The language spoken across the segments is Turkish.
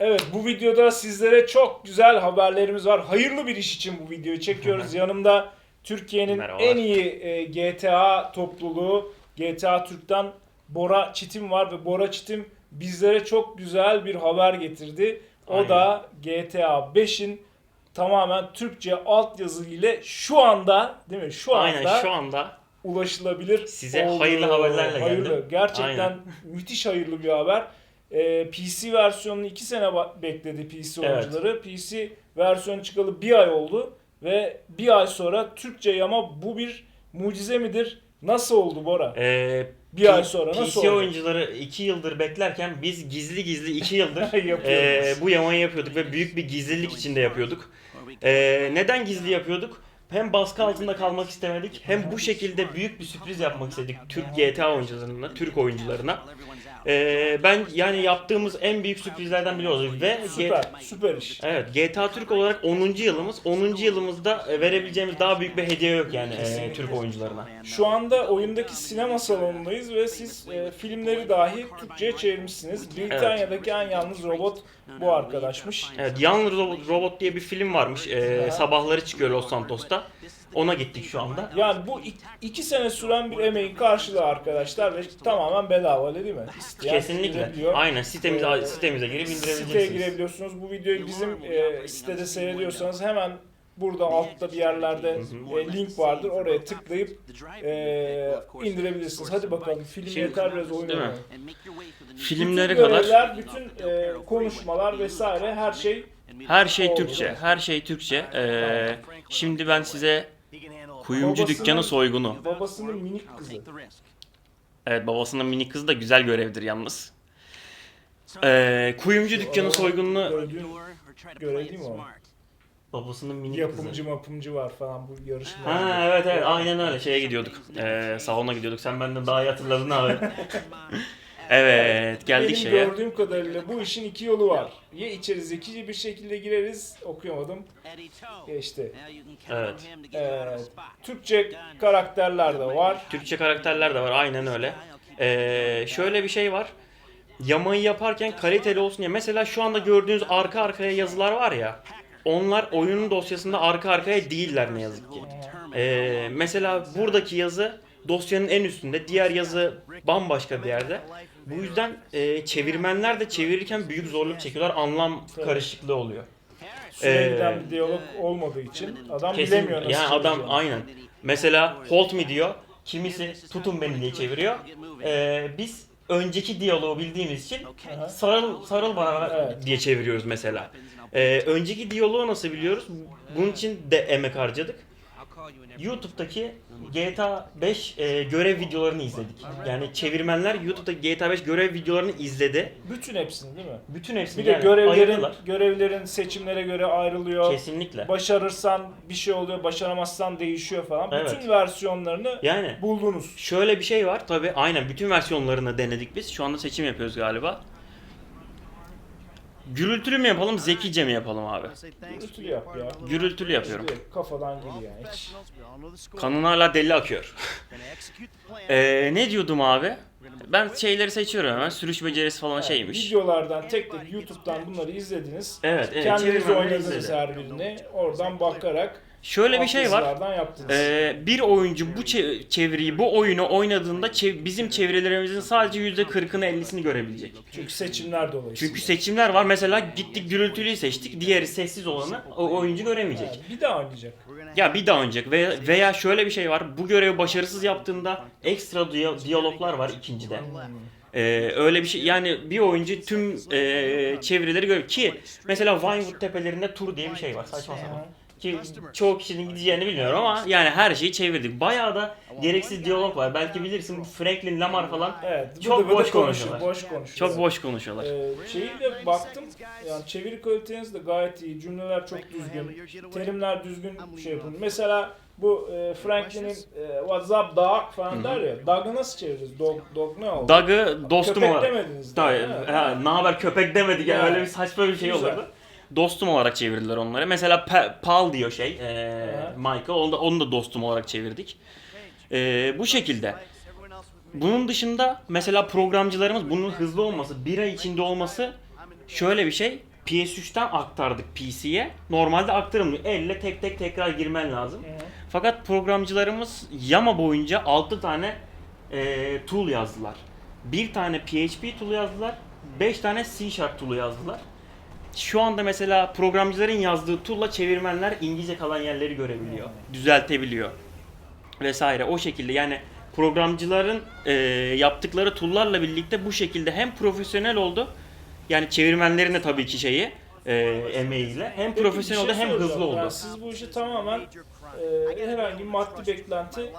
Evet bu videoda sizlere çok güzel haberlerimiz var. Hayırlı bir iş için bu videoyu çekiyoruz. Yanımda Türkiye'nin en iyi e, GTA topluluğu GTA Türk'ten Bora Çitim var ve Bora Çitim bizlere çok güzel bir haber getirdi. O Aynen. da GTA 5'in tamamen Türkçe altyazı ile şu anda değil mi? Şu anda Aynen şu anda ulaşılabilir. Size olduğu- hayırlı haberlerle hayırlı. geldim. Gerçekten Aynen. müthiş hayırlı bir haber. Ee, PC versiyonunu 2 sene bekledi PC Evet. oyuncuları. PC versiyonu çıkalı bir ay oldu ve bir ay sonra Türkçe yama bu bir mucize midir? Nasıl oldu Bora? e, Bir P- ay sonra nasıl PC oldu? oyuncuları 2 yıldır beklerken biz gizli gizli 2 yıldır e, bu yamayı yapıyorduk ve büyük bir gizlilik içinde yapıyorduk. E, neden gizli yapıyorduk? Hem baskı altında kalmak istemedik hem bu şekilde büyük bir sürpriz yapmak istedik Türk GTA oyuncularına, Türk oyuncularına. E, ben yani yaptığımız en büyük sürprizlerden biri oldu ve Süper, süper iş. Evet GTA Türk olarak 10. yılımız. 10. yılımızda e, verebileceğimiz daha büyük bir hediye yok yani e, Türk oyuncularına. Şu anda oyundaki sinema salonundayız ve siz e, filmleri dahi Türkçe'ye çevirmişsiniz. Britanya'daki en yalnız robot bu arkadaşmış. Evet Ro- Robot diye bir film varmış. E, sabahları çıkıyor Los Santos'ta. Ona gittik şu anda. Yani bu ik- iki sene süren bir emeğin karşılığı arkadaşlar ve tamamen bedava değil mi? İsteyen Kesinlikle. girebiliyor. Aynen sitemize Ee, sitemize girip Siteye indirebileceksiniz. girebiliyorsunuz. Bu videoyu bizim e, sitede seyrediyorsanız hemen burada altta bir yerlerde e, link vardır. Oraya tıklayıp e, indirebilirsiniz. Hadi bakalım film Şimdi- yeter biraz oyun değil mi? oynayalım. Filmlere bütün kadar görevler, bütün e, konuşmalar vesaire her şey her şey. Türkçe. Her şey Türkçe. E, şimdi ben size Kuyumcu Babasının- Dükkanı Soygunu. babasının minik kızı. Evet babasının minik kızı da güzel görevdir yalnız. E, Kuyumcu Dükkanı Soygununu Gördüğün görev değil mi o? babasının minik kızı. Yapımcı mapımcı var falan bu yarışma. Ha evet evet aynen öyle şeye gidiyorduk. Ee, salona gidiyorduk. Sen benden daha iyi hatırladın abi. evet geldik Benim şeye. gördüğüm kadarıyla bu işin iki yolu var. Ya içeri zekice bir şekilde gireriz, okuyamadım. Geçti. Evet. Evet. Türkçe karakterler de var. Türkçe karakterler de var aynen öyle. Ee, şöyle bir şey var. Yamayı yaparken kaliteli olsun ya. Mesela şu anda gördüğünüz arka arkaya yazılar var ya. Onlar oyunun dosyasında arka arkaya değiller ne yazık ki. Ee, mesela buradaki yazı dosyanın en üstünde, diğer yazı bambaşka bir yerde. Bu yüzden e, çevirmenler de çevirirken büyük zorluk çekiyorlar. Anlam karışıklığı oluyor. Süre Ee, giden bir diyalog olmadığı için adam Kesin, bilemiyor nasıl yani adam çevireceğini. aynen. Mesela hold me diyor. Kimisi tutun beni diye çeviriyor. Ee, biz önceki diyaloğu bildiğimiz için Aha. sarıl sarıl bana Evet. diye çeviriyoruz mesela. Ee, önceki diyaloğu nasıl biliyoruz? Bunun için de emek harcadık. YouTube'daki GTA 5 e, görev videolarını izledik. Yani çevirmenler YouTube'daki GTA 5 görev videolarını izledi. Bütün hepsini değil mi? Bütün hepsini Bir de yani görevlerin ayırdılar. görevlerin seçimlere göre ayrılıyor. Kesinlikle. Başarırsan bir şey oluyor, başaramazsan değişiyor falan. Evet. Bütün versiyonlarını Yani buldunuz. Şöyle bir şey var tabi aynen bütün versiyonlarını denedik biz. Şu anda seçim yapıyoruz galiba. Gürültülü mü yapalım, zekice mi yapalım abi? Gürültülü yap ya. Gürültülü yapıyorum. Direkt Kafadan gir yani hiç. Kanın hala deli akıyor. Ee, ne diyordum abi? Ben şeyleri seçiyorum hemen. Sürüş becerisi falan şeymiş. Videolardan tek tek YouTube'dan bunları izlediniz. Evet, evet. Kendiniz oynadınız her birini. Oradan bakarak Şöyle bir şey var. Ee, bir oyuncu bu çe- çeviriyi, bu oyunu oynadığında çev- bizim çevirelerimizin sadece %40'ını 50'sini görebilecek. Çünkü seçimler dolayısıyla. Çünkü seçimler var. Mesela gittik gürültülüyü seçtik. Diğeri sessiz olanı o oyuncu göremeyecek. Bir daha oynayacak. Ya bir daha oynayacak veya, veya şöyle bir şey var. Bu görevi başarısız yaptığında ekstra diya- diyaloglar var ikincide. Ee, öyle bir şey yani bir oyuncu tüm e, çevirileri görüyor ki mesela Vinewood tepelerinde tur diye bir şey var saçma sapan. Ki çoğu kişinin gideceğini bilmiyorum ama yani her şeyi çevirdik. Bayağı da gereksiz diyalog var. Belki bilirsin Franklin Lamar falan Evet. Çok boş konuşuyor, konuşuyorlar. Boş konuşuyor. çok boş konuşuyorlar. Ee, şeyi de baktım. Yani çeviri kaliteniz de gayet iyi. Cümleler çok düzgün. Terimler düzgün şey yapılmış. Mesela bu e, Franklin'in e, What's up dog falan der ya. Dog'ı nasıl çeviririz? Dog, dog ne oldu? Dag'ı dostum Köpek olarak. demediniz. Tabii, değil mi? ha, ne haber köpek demedik yani Ya. öyle bir saçma bir şey Güzel. olurdu. Dostum olarak çevirdiler onları. Mesela Pa- Pal diyor şey, e. Michael, onu da, onu da dostum olarak çevirdik. E, bu şekilde. Bunun dışında mesela programcılarımız bunun hızlı olması, bir ay içinde olması şöyle bir şey. PS3'ten aktardık PC'ye. Normalde aktarılmıyor. Elle tek tek tekrar girmen lazım. Fakat programcılarımız Yama boyunca 6 tane e, tool yazdılar. Bir tane PHP tool yazdılar. 5 tane C Sharp tool'u yazdılar. Şu anda mesela programcıların yazdığı tool'la çevirmenler İngilizce kalan yerleri görebiliyor. Düzeltebiliyor. Vesaire o şekilde yani programcıların e, yaptıkları tool'larla birlikte bu şekilde hem profesyonel oldu. Yani çevirmenlerin de tabii ki şeyi e, emeğiyle hem Peki, profesyonel bir oldu şey hem hızlı oldu. Yani siz bu işi tamamen e, herhangi bir maddi beklenti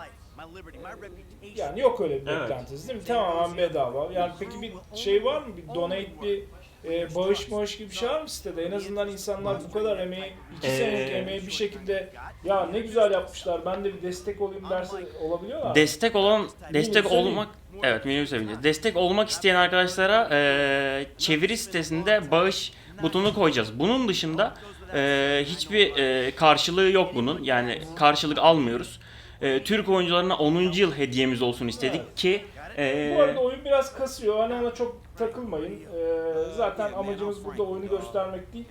yani yok öyle bir Evet. beklentiniz değil mi? Tamamen bedava. Yani peki bir şey var mı? Bir donate bir e, bağış bağış gibi bir şey var mı sitede? En azından insanlar bu kadar emeği, iki Ee, senelik emeği bir şekilde ya ne güzel yapmışlar ben de bir destek olayım derse olabiliyorlar mı? Destek olan destek Minibüse olmak evet minibüse bineceğiz. Destek olmak isteyen arkadaşlara e, çeviri sitesinde bağış butonu koyacağız. Bunun dışında e, hiçbir e, karşılığı yok bunun. Yani karşılık almıyoruz. E, Türk oyuncularına 10. yıl hediyemiz olsun istedik ki e, Bu arada oyun biraz kasıyor. Hani ona çok takılmayın. Ee, zaten amacımız burada oyunu göstermek değil,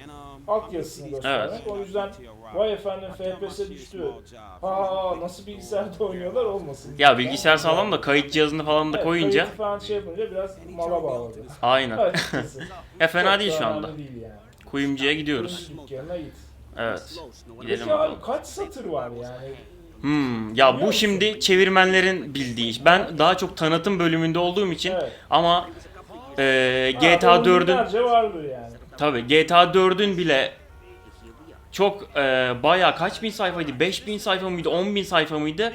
altyazısını göstermek. O yüzden vay efendim FPS düştü. Aa nasıl bilgisayarda oynuyorlar olmasın. ya bilgisayar sağlam da kayıt cihazını falan da Evet, koyunca kayıtı falan şey yapınca biraz mala bağladı. aynen. Açıkçası. Ya fena Çok değil şu anda. Değil yani. Kuyumcuya gidiyoruz. Dükkanına git. Evet. Gidelim Peki abi kaç satır var yani? Hmm, ya Biliyor bu musun? şimdi çevirmenlerin bildiği iş. Ben daha çok tanıtım bölümünde olduğum için Evet. ama e, Ha, GTA on 4'ün binlerce vardır yani. tabi GTA 4'ün bile çok e, bayağı kaç bin sayfaydı? 5000 sayfa mıydı? 10 bin sayfa mıydı?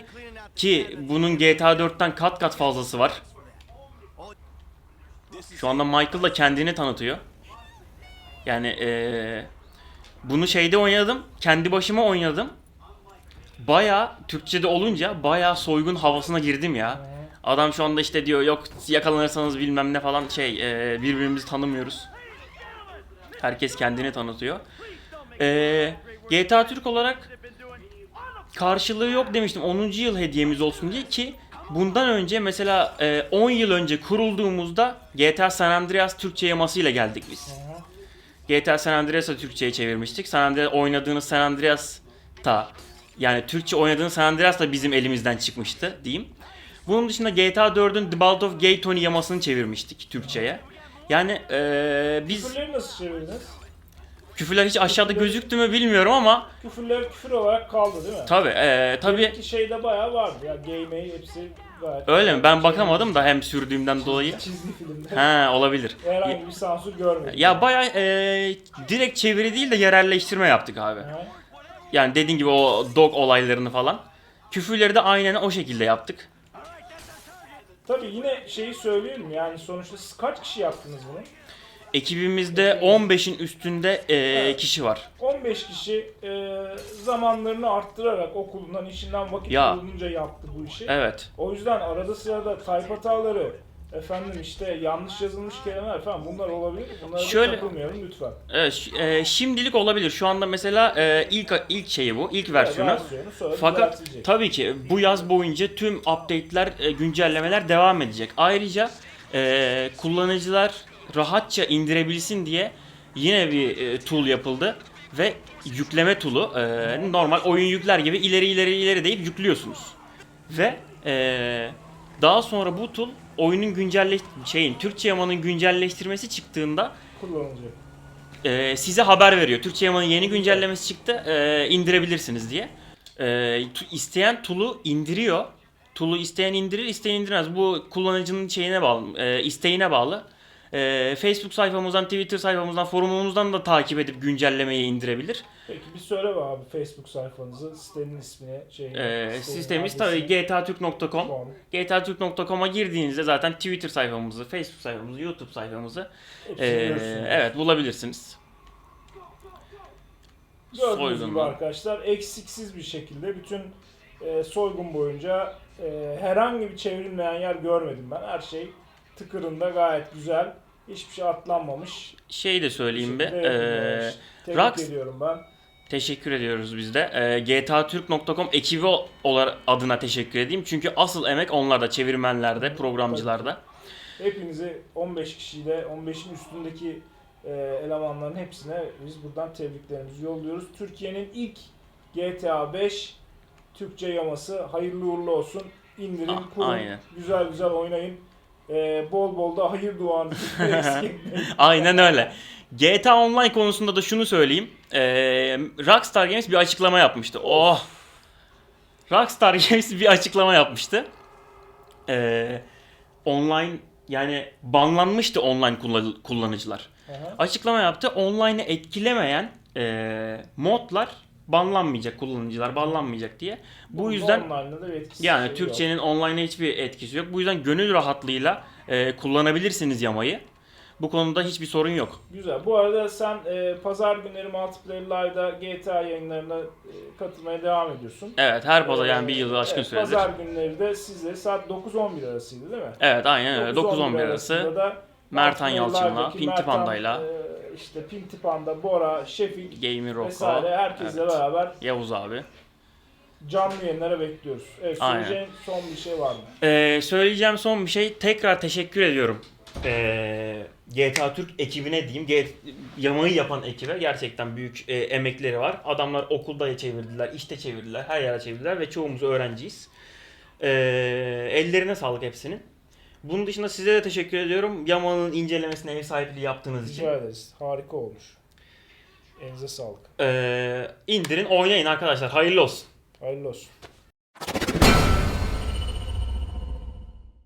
Ki bunun GTA 4'ten kat kat fazlası var. Şu anda Michael da kendini tanıtıyor. Yani e, bunu şeyde oynadım. Kendi başıma oynadım. Bayağı Türkçe'de olunca bayağı soygun havasına girdim ya. Adam şu anda işte diyor yok yakalanırsanız bilmem ne falan şey e, birbirimizi tanımıyoruz. Herkes kendini tanıtıyor. E, GTA Türk olarak karşılığı yok demiştim 10. yıl hediyemiz olsun diye ki bundan önce mesela e, 10 yıl önce kurulduğumuzda GTA San Andreas Türkçe yamasıyla geldik biz. GTA San Andreas'ı Türkçe'ye çevirmiştik. San Andreas oynadığınız San Andreas'ta yani Türkçe oynadığınız San Andreas da bizim elimizden çıkmıştı diyeyim. Bunun dışında GTA 4'ün The Ballad of Gay Tony yamasını çevirmiştik Türkçe'ye. Yani eee biz Küfürleri nasıl çevirdiniz? küfürler hiç aşağıda gözüktü mü bilmiyorum ama Küfürler küfür olarak kaldı değil mi? tabi eee tabi Belki şeyde bayağı vardı ya gay hepsi gayet. öyle mi? Ben bakamadım da hem sürdüğümden dolayı. Çizgi filmde. He olabilir. Herhangi bir sansür görmedim. Ya bayağı eee, direkt çeviri değil de yerelleştirme yaptık abi. Ha? Yani dediğin gibi o dog olaylarını falan. Küfürleri de aynen o şekilde yaptık. Tabii yine şeyi söyleyelim yani sonuçta siz kaç kişi yaptınız bunu? Ekibimizde 15'in üstünde eee, Evet. kişi var. 15 kişi e, zamanlarını arttırarak okulundan işinden vakit Ya. bulunca yaptı bu işi. Evet. O yüzden arada sırada type hataları, efendim işte yanlış yazılmış kelimeler falan bunlar olabilir. Bunlara Şöyle- da takılmayalım lütfen. Evet, ş- eee, şimdilik olabilir. Şu anda mesela eee, ilk ilk şeyi bu, ilk versiyonu. Versiyonu sonra Fakat düzeltilecek. tabii ki bu yaz boyunca tüm update'ler, e, güncellemeler devam edecek. Ayrıca e, kullanıcılar rahatça indirebilsin diye yine bir e, tool yapıldı ve yükleme tool'u e, normal oyun yükler gibi ileri ileri ileri deyip yüklüyorsunuz. Ve e, daha sonra bu tool oyunun güncelle şeyin Türkçe yamanın güncelleştirmesi çıktığında kullanıcı. e, size haber veriyor. Türkçe Yaman'ın yeni güncellemesi çıktı. e, indirebilirsiniz diye. E, isteyen tool'u indiriyor. Tool'u isteyen indirir, isteyen indirmez. Bu kullanıcının şeyine bağlı, e, isteğine bağlı. E, Facebook sayfamızdan, Twitter sayfamızdan, forumumuzdan da takip edip güncellemeyi indirebilir. Peki bir söyle be abi Facebook sayfanızı, sitenin ismini. E, sitenin sistemimiz adresini. tabii gtatürk.com. Com. gtatürk.com'a girdiğinizde zaten Twitter sayfamızı, Facebook sayfamızı, YouTube sayfamızı e, evet bulabilirsiniz. Gördüğünüz gibi arkadaşlar eksiksiz bir şekilde bütün e, soygun boyunca e, herhangi bir çevrilmeyen yer görmedim ben. Her şey tıkırında gayet güzel. Hiçbir şey atlanmamış. Şey de söyleyeyim bir. Şekilde yapılmamış. e, Tebrik ediyorum ben. Teşekkür ediyoruz biz de. Ee, GTATürk.com ekibi olarak adına teşekkür edeyim. Çünkü asıl emek onlarda, çevirmenlerde, programcılarda. Hepinizi 15 kişiyle 15'in üstündeki e, elemanların hepsine biz buradan tebriklerimizi yolluyoruz. Türkiye'nin ilk GTA 5 Türkçe yaması hayırlı uğurlu olsun. İndirin, kurun, aynen. güzel güzel oynayın. E, bol bol da hayır duanızı eksik etmeyin. Aynen öyle. GTA Online konusunda da şunu söyleyeyim. Ee, Rockstar Games bir açıklama yapmıştı. Oh! Rockstar Games bir açıklama yapmıştı. Ee, online yani banlanmıştı online kullan- kullanıcılar. Aha. Açıklama yaptı. Online'ı etkilemeyen ee, modlar banlanmayacak, kullanıcılar banlanmayacak diye. Bu yüzden bir etkisi yani şey. Türkçenin online'a hiçbir etkisi yok. Bu yüzden gönül rahatlığıyla ee, kullanabilirsiniz yamayı. Bu konuda hiçbir sorun yok. Güzel. Bu arada sen e, pazar günleri Multiplayer Live'da GTA yayınlarına e, katılmaya devam ediyorsun. Evet her pazar yani Ee, bir yılı aşkın evet, süredir. Pazar günleri de sizleri saat 9-11 arasıydı değil mi? Evet aynen öyle. 9-11 arasında arası. da Mertan Yalçın'la, Pinti Panda'yla. e, işte Pinti Panda, Bora, Şefik Gaming Rocco, vesaire herkesle Evet. beraber Yavuz abi. canlı yayınlara bekliyoruz. Evet, söyleyeceğin son bir şey var mı? Ee, söyleyeceğim son bir şey. Tekrar teşekkür ediyorum. Ee, GTA Türk ekibine diyeyim. G- Yamayı yapan ekibe gerçekten büyük e, emekleri var. Adamlar okulda çevirdiler, işte çevirdiler, her yere çevirdiler ve çoğumuz öğrenciyiz. Ee, ellerine sağlık hepsinin. Bunun dışında size de teşekkür ediyorum. Yaman'ın incelemesine ev sahipliği yaptığınız için. Rica ederiz. Harika olmuş. Elinize sağlık. Ee, indirin, oynayın arkadaşlar. Hayırlı olsun. Hayırlı olsun.